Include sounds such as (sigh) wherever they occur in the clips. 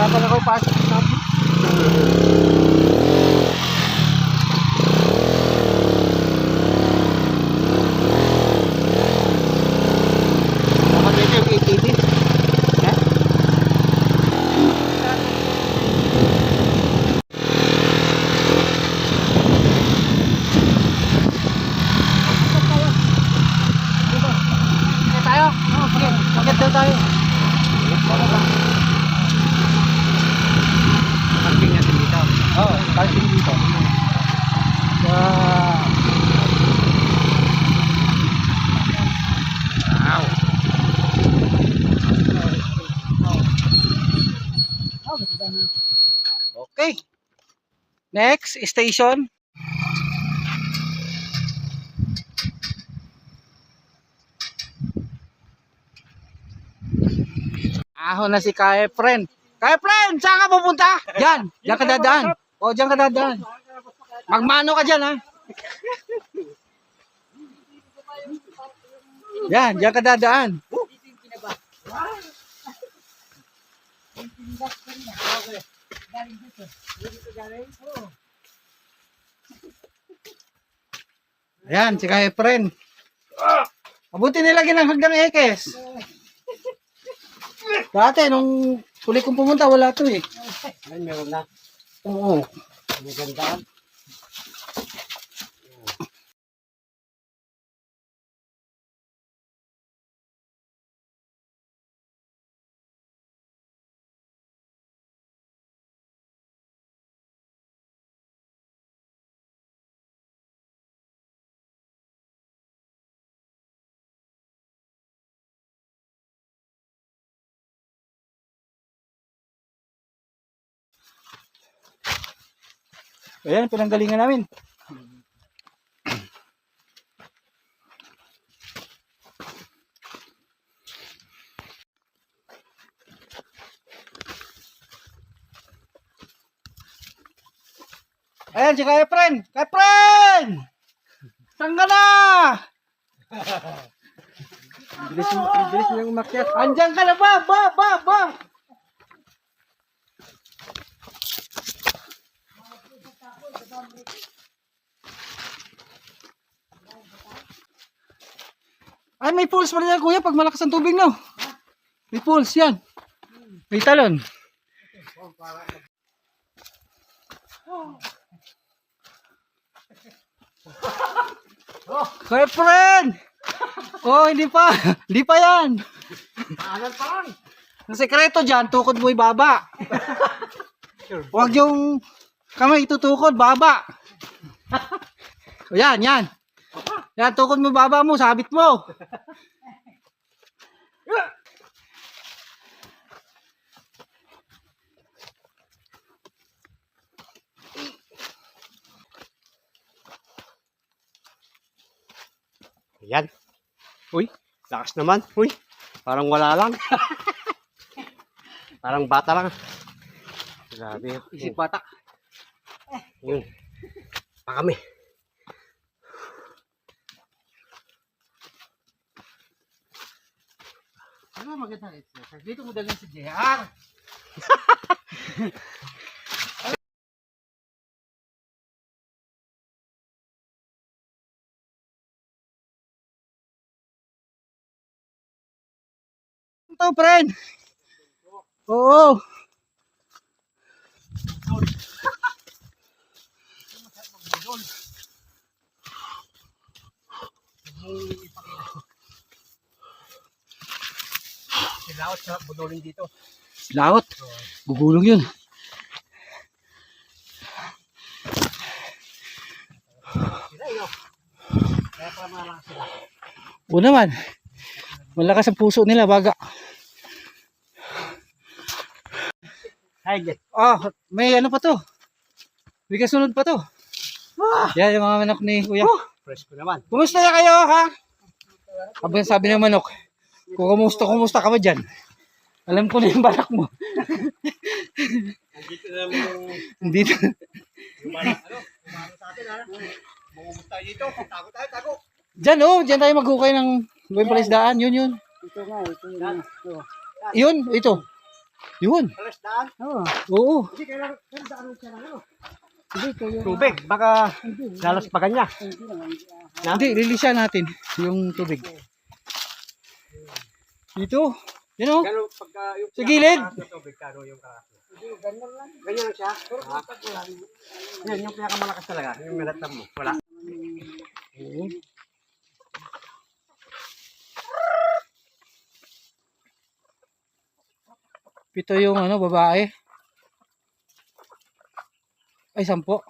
Dapat ako pasok na Okay. Next station. Aho na si Kaya friend. Kaya friend, saan ka pupunta? Yan, diyan ka dadaan. O, diyan ka dadaan. Magmano ka diyan ha. Yan, diyan ka dadaan. Ayan, si Kaya Friend. Mabuti nilagyan ng hagdang ekes. Dati, nung huli kong pumunta, wala to eh. Ay, meron na. Oo. Maganda. Ayan, pinanggalingan namin. Ayan, si Kaya Friend! Kaya Friend! Saan ka na? Bilis, bilis niyang umakyat. Andyan ka na ba? Ba, ba, ba! Ay, may pulse pala yan, kuya, pag malakas ang tubig, no? May pulse yan. May talon. (laughs) Kaya friend! Oh, hindi pa. (laughs) Hindi pa yan. Alam pa lang. Ang sekreto dyan, tukod mo ibaba. Huwag yung kamay itutukod, baba. (laughs) O yan, yan. Yan, tukod mo baba mo, sabit mo. Ayan. Uy, lakas naman. Uy, parang wala lang. (laughs) parang bata lang. Grabe. Isip bata. Yun. Pa kami. Ano maganda exercise? Dito mo dalhin si JR. (laughs) Ito, friend. Oo. Silaot sa budolin dito. Laot. Gugulong yun. Sila yun. Kaya pa malakas sila. Oo naman. Malakas ang puso nila, baga. Ay, Jet. Ah, may ano pa to? May kasunod pa to. Yan yung mga manok ni Kuya. Fresh ko naman. Kumusta na kayo, ha? Sabi, sabi ng manok, kung kumusta, kumusta ka ba dyan? Alam ko na yung balak mo. Nandito na yung Hindi na. yung balak. Ano? Umano sa atin ha. Tayo dito. Tago tayo, tago. Dyan, oh. Dyan tayo maghukay ng gawin palisdaan. Yun, yun. Ito nga, ito yun. Ito. Yun, ito. Yun. Alas daan. Oo. Oo. Hindi, kailangan, kailangan daan siya ng ano. Hindi, ito yun. Tubig, baka lalaspagan niya. Hindi, lilisya natin yung tubig. Dito. Oh. Gano'n pagka yung Sa gilid. Ganyan lang. Ganyan lang siya? Yan, yung pinakamalakas talaga. Yung minatam mo. Wala. Pito yung ano, babae. Ay, sampo.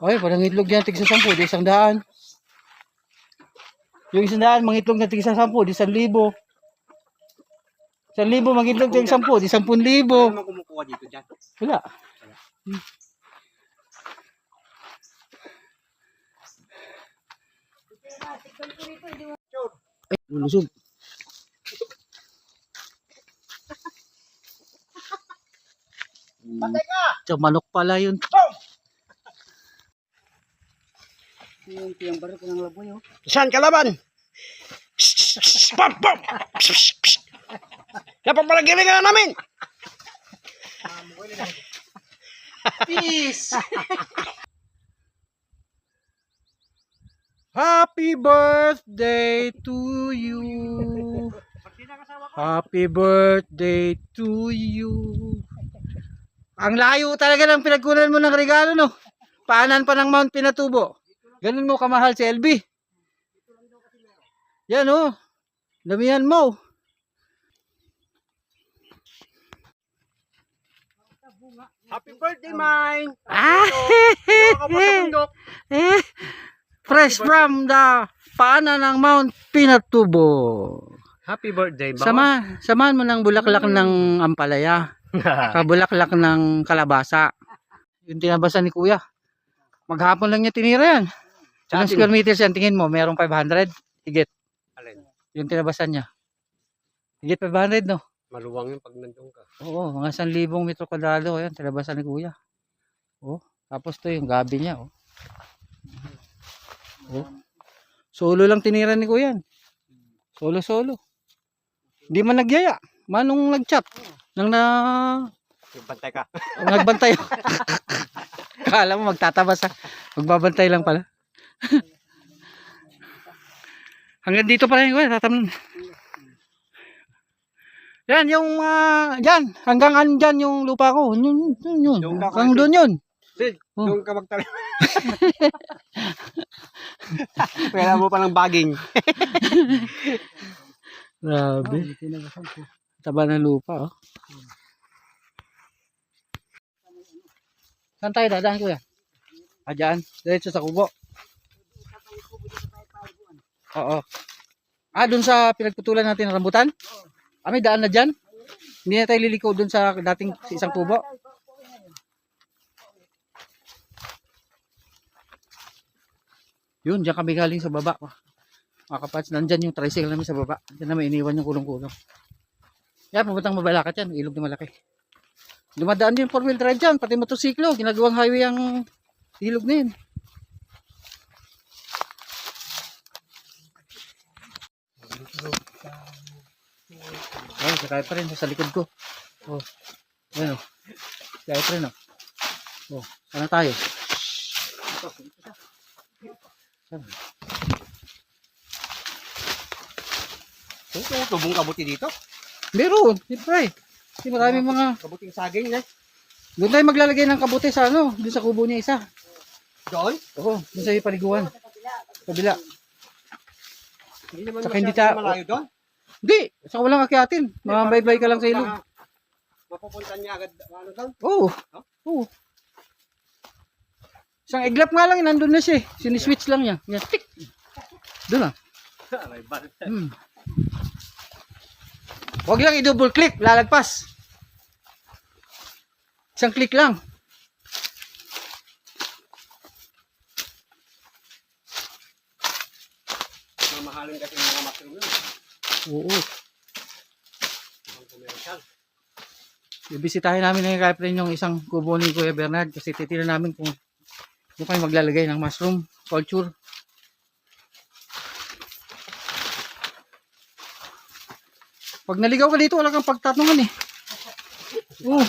Ay, parang itlog yan, tigsa sampo, di isang daan. Yung isang daan, mangitlog na tigsa sampo, di isang libo. Isang libo, mangitlog na sampo, di sampun libo. Ano kumukuha dito dyan? Wala. Wala. Hmm. Lusog. Patay ka! Tiyo, manok pala yun. Yung tiyang baril ko ng laboy, oh. Saan kalaban? Pam! Pam! Napapalagiling ka na namin! Peace! (laughs) Happy birthday to you. Happy birthday to you. Ang layo talaga ng pinagkunan mo ng regalo, no? Paanan pa ng Mount Pinatubo. Ganun mo kamahal si LB. Yan, oh. Damihan mo. Happy birthday, mine! Ah! (laughs) Fresh from the paanan ng Mount Pinatubo. Happy birthday, Sama, samahan mo ng bulaklak ng ampalaya. (laughs) Kabulaklak ng kalabasa. Yung tinabasa ni kuya. Maghapon lang niya tinira yan. Ilang square meters yan? Tingin mo, merong 500? Higit. Alin? Yung tinabasan niya. Higit 500, no? Maluwang yung pag nandun ka. Oo, mga 1,000 metro kwadrado. Ayan, tinabasan ni kuya. Oh, tapos to yung gabi niya, oh. Oh. Solo lang tinira ni kuya. yan. Solo, solo. Hindi man nagyaya. Manong nag-chat. Nang na Bantay ka. (laughs) nagbantay. Kala mo magtatabas ha. Magbabantay lang pala. (laughs) Hanggang dito pala yung kuya, tatamnan. Yan, yung, ah, yan, hanggang andyan yung lupa ko. Yun, yun, yun. Hanggang doon yun. Sid, Oh. yung ka magtalim. (laughs) Kaya mo palang baging. Grabe. Taba ng lupa, oh. Saan tayo dadaan, kuya? Ah, dyan. Diretso sa kubo. Oo. Ah, dun sa pinagputulan natin ng rambutan? Ah, may daan na dyan? Hindi na tayo liliko dun sa dating sa isang kubo? Yun, dyan kami galing sa baba. Mga kapats, nandyan yung tricycle namin sa baba. Diyan namin iniwan yung kulong-kulong. Yan, pupuntang mabalakat yan. Ilog na malaki. Dumadaan din yung four wheel drive dyan. Pati motosiklo. Ginagawang highway ang ilog na yun. Ay, sakay pa rin sa likod ko. Oh. Ayan o. Sakay pa rin o. Oh. Sana tayo. Yung tubong kabuti dito. Meron. Siyempre. Kasi marami mga... Kabuting saging na. Doon tayo maglalagay ng kabuti sa ano. Doon sa kubo niya isa. Doon. Oo. Doon sa paliguan. Kabila. Hindi naman Tsaka hindi ta- malayo doon. Hindi. Sa walang akyatin. Mamabaybay ka lang sa ilog. Mapupunta niya agad. Ano doon? Oo. Oo. Isang iglap nga lang, nandun na siya eh. Siniswitch lang niya. Yan, tik. Doon ah. (laughs) Hmm. Huwag lang i-double click, lalagpas. Isang click lang. Mamahalin kasi mga mushroom yun. Oo. Bibisitahin namin ng kapren yung isang kubo ni Kuya Bernard kasi titignan namin kung doon kayo maglalagay ng mushroom culture. Pag naligaw ka dito, wala kang pagtatanungan eh. Oo.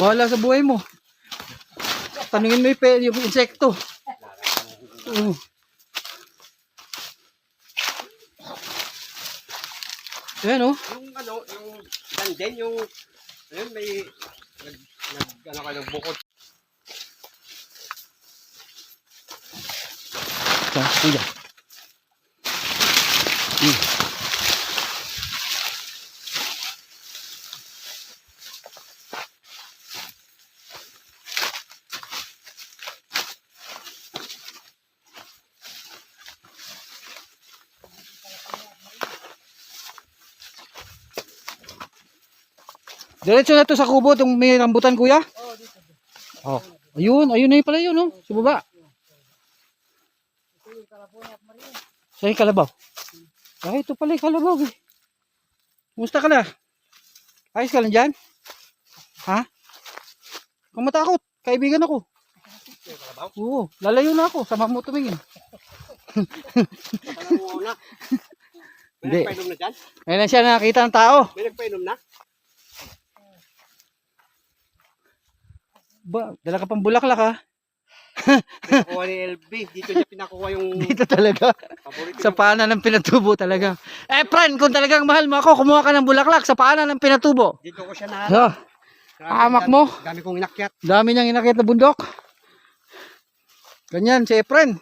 Wala sa buhay mo. Tanungin mo yung, yung insekto. Oo. Ayan oh. Yung ano, yung danjen, yung ayun may nag, nag ano ka nagbukod. Sa kuya. Diretso na to sa kubo itong may rambutan kuya? Oh, ayun, ayun na yun pala yun, no? Sa baba. Saan yung kalabaw? Ay, ito pala yung kalabaw eh. Kumusta ka na? Ayos ka lang dyan? Ha? Kung matakot, kaibigan ako. Oo, lalayo na ako. Sama mo tumingin. Na. May Hindi. nagpainom na dyan? Ngayon na siya nakakita ng tao. May nagpainom na? Ba, dala ka pang bulaklak ha. (laughs) Pinakuha ni LB. Dito niya pinakuha yung (laughs) Dito talaga. paborito Sa paanan ng pinatubo talaga. Eh, friend, kung talagang mahal mo ako, kumuha ka ng bulaklak sa paanan ng pinatubo. Dito ko siya nahanap. Ha? Grabe, Hamak mo. Dami kong inakyat. Dami niyang inakit na bundok. Ganyan, si Efren.